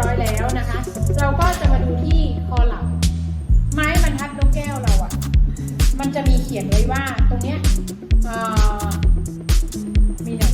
ร้อยแล้วนะคะ เราก็จะมาดูที่คอหลังไม้บรรทัดนกแก้วเราอะ่ะ มันจะมีเขียนไว้ว่าตรงเนี้ยมีหน่อ